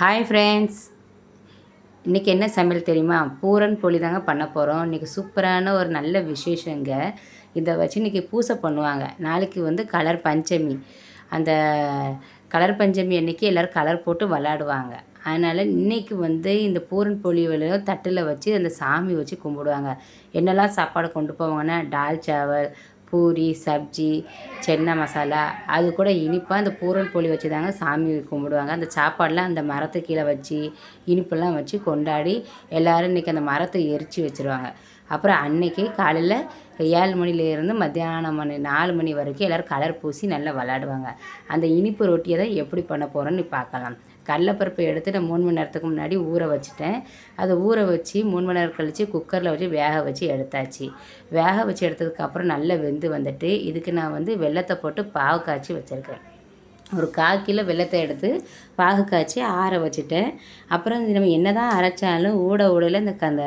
Hi friends இன்றைக்கி என்ன சமையல் தெரியுமா? பூரன் போலி தாங்க பண்ண போகிறோம் இன்றைக்கி சூப்பரான ஒரு நல்ல விசேஷங்க. இதை வச்சு இன்றைக்கி பூசை பண்ணுவாங்க. நாளைக்கு வந்து கலர் பஞ்சமி. அந்த கலர் பஞ்சமி அன்றைக்கி எல்லோரும் கலர் போட்டு விளாடுவாங்க அதனால் இன்றைக்கி வந்து இந்த பூரன் பொழிவில் தட்டில் வச்சு அந்த சாமி வச்சு கும்பிடுவாங்க. என்னெல்லாம் சாப்பாடு கொண்டு போவாங்கன்னா டால் சாவல் பூரி சப்ஜி சென்ன மசாலா அது கூட இனிப்பாக அந்த பூரல் போலி வச்சு தாங்க சாமி கும்பிடுவாங்க. அந்த சாப்பாடெலாம் அந்த மரத்து கீழே வச்சு இனிப்பெல்லாம் வச்சு கொண்டாடி எல்லோரும் இன்றைக்கி அந்த மரத்தை எரித்து வச்சுருவாங்க. அப்புறம் அன்னைக்கு காலையில் ஏழு மணிலேருந்து மத்தியானம் மணி நாலு மணி வரைக்கும் எல்லோரும் கலர் பூசி நல்லா விளாடுவாங்க அந்த இனிப்பு ரொட்டியை தான் எப்படி பண்ண போகிறோன்னு பார்க்கலாம். கடலப்பருப்பை எடுத்து நான் மூணு மணி நேரத்துக்கு முன்னாடி ஊற வச்சுட்டேன். அதை ஊற வச்சு மூணு மணி நேரம் கழித்து குக்கரில் வச்சு வேக வச்சு எடுத்தாச்சு. வேக வச்சு எடுத்ததுக்கப்புறம் நல்லா வெந்து வந்துட்டு இதுக்கு நான் வந்து வெள்ளத்தை போட்டு பாவு காய்ச்சி வச்சுருக்கேன். ஒரு கால் கிலோ வெள்ளத்தை எடுத்து பாகு காய்ச்சி ஆற வச்சுட்டேன். அப்புறம் நம்ம என்ன தான் அரைச்சாலும் ஊட ஊடல இந்த அந்த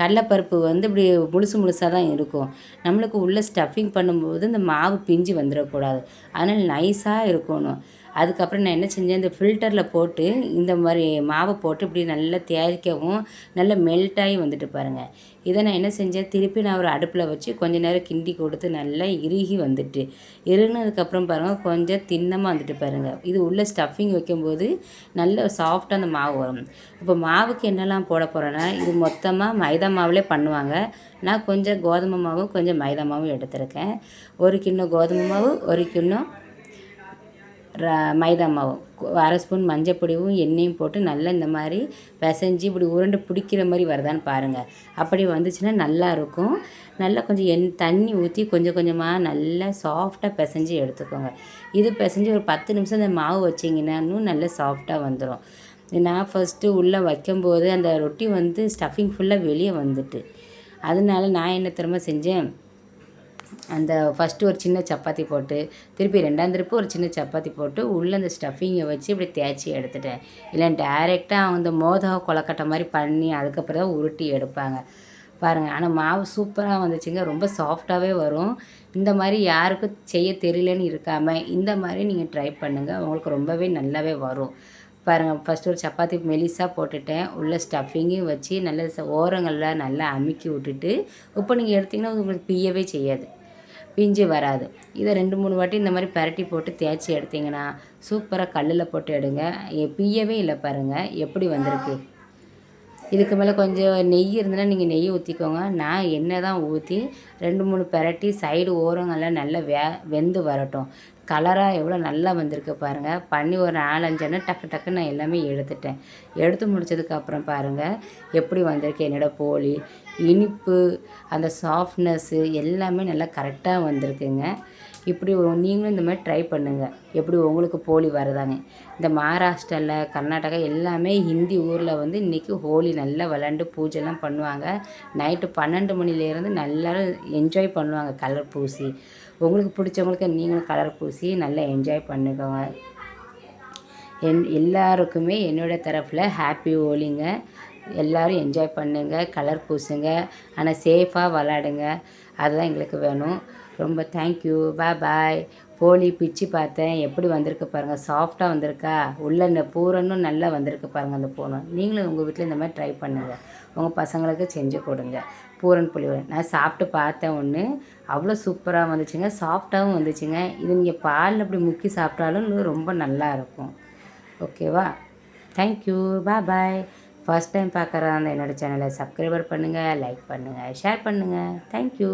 கடலைப்பருப்பு வந்து இப்படி முழுசு முழுசாக தான் இருக்கும். நம்மளுக்கு உள்ளே ஸ்டஃபிங் பண்ணும்போது இந்த மாவு பிஞ்சு வந்துடக்கூடாது. அதனால் நைஸாக இருக்கணும். அதுக்கப்புறம் நான் என்ன செஞ்சேன் இந்த ஃபில்டரில் போட்டு இந்த மாதிரி மாவை போட்டு இப்படி நல்லா தேய்க்கவும் நல்லா மெல்ட்டாகி வந்துட்டு பாருங்கள் இதை நான் என்ன செஞ்சேன் திருப்பி நான் ஒரு அடுப்பில் வச்சு கொஞ்ச நேரம் கிண்டி கொடுத்து நல்லா இறுகி வந்துட்டு. இறுகினதுக்கப்புறம் பாருங்கள் கொஞ்சம் தின்னமாக வந்துட்டு பாருங்கள் இது உள்ளே ஸ்டஃபிங் வைக்கும்போது நல்ல சாஃப்டாக அந்த மாவு வரும். இப்போ மாவுக்கு என்னெல்லாம் போட போகிறேன்னா இது மொத்தமாக மைதா மாவுலே பண்ணுவாங்க. நான் கொஞ்சம் கோதுமை மாவும் கொஞ்சம் மைதா மாவும் எடுத்திருக்கேன். ஒரு கிண்ணம் கோதுமை மாவு ஒரு கிண்ணம் மைதா மாவும் அரை ஸ்பூன் மஞ்சள் பொடியும் எண்ணெயும் போட்டு நல்லா இந்த மாதிரி பிசைஞ்சு இப்படி உருண்டை பிடிக்கிற மாதிரி வருதான்னு பாருங்கள் அப்படி வந்துச்சுன்னா நல்லா இருக்கும். நல்லா கொஞ்சம் எண் தண்ணி ஊற்றி கொஞ்சம் கொஞ்சமாக நல்லா சாஃப்டாக பிசைஞ்சு எடுத்துக்கோங்க. இது பிசைஞ்சு ஒரு பத்து நிமிஷம் இந்த மாவு வச்சிங்கன்னா இன்னும் நல்லா சாஃப்டாக வந்துடும் நான் ஃபஸ்ட்டு உள்ளே வைக்கும்போது அந்த ரொட்டி வந்து ஸ்டஃபிங் ஃபுல்லாக வெளியே வந்துட்டு. அதனால நான் என்ன திரும்ப செஞ்சேன்? அந்த ஃபஸ்ட்டு ஒரு சின்ன சப்பாத்தி போட்டு திருப்பி ரெண்டாம் திருப்பி ஒரு சின்ன சப்பாத்தி போட்டு உள்ளே அந்த ஸ்டஃபிங்கை வச்சு இப்படி தேய்ச்சி எடுத்துட்டேன். இல்லை டேரெக்டாக அந்த மோதக கொலக்கட்டை மாதிரி பண்ணி அதுக்கப்புறம் தான் உருட்டி எடுப்பாங்க. பாருங்கள் ஆனால் மாவு சூப்பராக வந்துச்சுங்க. ரொம்ப சாஃப்டாகவே வரும். இந்த மாதிரி யாருக்கும் செய்ய தெரியலன்னு இருக்காமல் இந்த மாதிரி நீங்கள் ட்ரை பண்ணுங்கள் உங்களுக்கு ரொம்பவே நல்லாவே வரும். பாருங்கள் ஃபஸ்ட்டு ஒரு சப்பாத்தி மெலிசாக போட்டுட்டேன். உள்ள ஸ்டஃபிங்கையும் வச்சு நல்ல ஓரங்களில் நல்லா அமுக்கி விட்டுட்டு இப்போ நீங்கள் எடுத்திங்கன்னா உங்களுக்கு பியவே செய்யாது. பிஞ்சு வராது. இதை ரெண்டு மூணு வாட்டி இந்த மாதிரி பரட்டி போட்டு தேய்ச்சி எடுத்திங்கன்னா சூப்பராக கல்லில் போட்டு எடுங்க. பிய்யவே இல்லை பாருங்கள் எப்படி வந்திருக்கு? இதுக்கு மேலே கொஞ்சம் நெய் இருந்ததுன்னா நீங்கள் நெய் ஊற்றிக்கோங்க நான் எண்ணெய் தான் ஊற்றி ரெண்டு மூணு பெரட்டி சைடு ஓரங்கள்லாம் நல்லா வே வெந்து வரட்டும். கலராக எவ்வளோ நல்லா வந்திருக்கு பாருங்கள் பண்ணி ஒரு நாலஞ்சு டக்கு டக்குன்னு நான் எல்லாமே எடுத்துட்டேன். எடுத்து முடிச்சதுக்கப்புறம் பாருங்கள் எப்படி வந்திருக்கு என்னோடய போலி இனிப்பு அந்த சாஃப்ட்னஸ்ஸு எல்லாமே நல்லா கரெக்டாக வந்திருக்குங்க. இப்படி நீங்களும் இந்த மாதிரி ட்ரை பண்ணுங்கள் எப்படி உங்களுக்கு போலி வருதாங்க இந்த மகாராஷ்டிராவில் கர்நாடகா எல்லாமே ஹிந்தி ஊரில் வந்து இன்றைக்கி ஹோலி நல்லா விளாண்டு பூஜைலாம் பண்ணுவாங்க. நைட்டு பன்னெண்டு மணிலேருந்து நல்லா என்ஜாய் பண்ணுவாங்க. கலர் பூசி. உங்களுக்கு பிடிச்சவங்களுக்கு நீங்களும் கலர் பூசி நல்லா என்ஜாய் பண்ணுக்கோங்க என் எல்லாருக்குமே என்னோடய தரப்பில் ஹாப்பி ஹோலிங்க. எல்லோரும் என்ஜாய் பண்ணுங்கள் கலர் பூசுங்க. ஆனால் சேஃபாக விளாடுங்க அதுதான் எங்களுக்கு வேணும். ரொம்ப தேங்க்யூ பாய் பாய் போலி பிச்சு பார்த்தேன். எப்படி வந்திருக்கு பாருங்கள் சாஃப்டாக வந்திருக்கா? உள்ள இந்த பூரன்னும் நல்லா வந்திருக்கு பாருங்கள் அந்த பூரம் நீங்களும் உங்கள் வீட்டில் இந்த மாதிரி ட்ரை பண்ணுங்கள் உங்கள் பசங்களுக்கு செஞ்சு கொடுங்க. பூரன் புளி நான் சாப்பிட்டு பார்த்தேன் ஒன்று அவ்வளோ சூப்பராக வந்துச்சுங்க. சாஃப்டாகவும் வந்துச்சுங்க. இது நீங்கள் பாலில் அப்படி முக்கி சாப்பிட்டாலும் ரொம்ப நல்லா இருக்கும். ஓகேவா thank you bye bye first time பார்க்குற அந்த என்னோடய சேனலை சப்ஸ்கிரைபர் பண்ணுங்கள் லைக் பண்ணுங்கள் ஷேர் பண்ணுங்கள் தேங்க்யூ